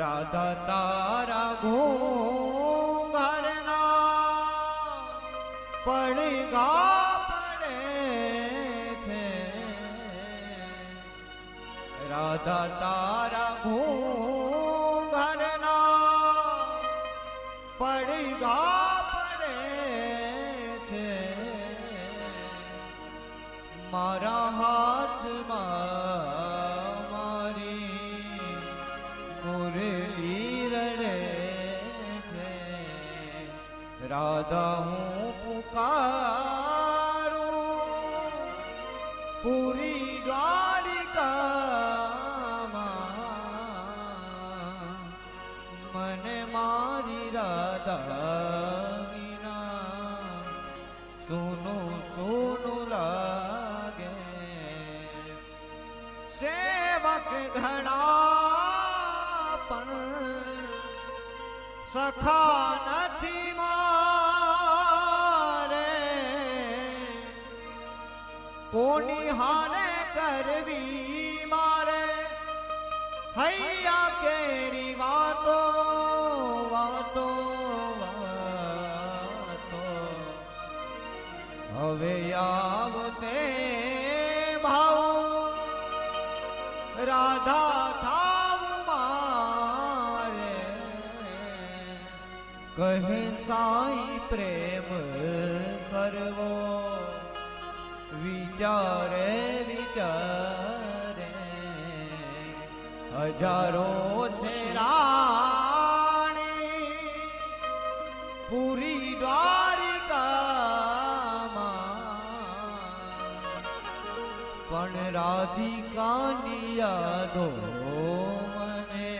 રાધા તારા ઘરના પડી ગા પડે છે. રાધા તારા ઘરના પડી ગા પડે છે. મારા હાથમાં રાધા હું પુકારું. પૂરી દ્વારિકામાં મને મારી રાધા વિના સોનું સોનું લાગે. સેવક ઘણા પણ સખા નથી મારે કોની હારે કરવી મારે? હૈયા કેરી વાતો વાતો વાતો. હવે આવતે ભાવ, રાધા થાવ મારે. કહે સાઈ પ્રેમ કરવો. વિચારે વિચારે. હજારો છે રાણી. પૂરી દ્વારિકામાં. પણ રાધિકાની યાદો મને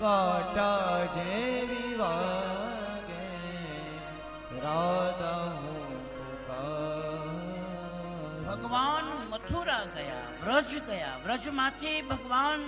કાટા જેવી વાગે. રાધા ભગવાન મથુરા ગયા વ્રજ ગયા. વ્રજમાંથી ભગવાન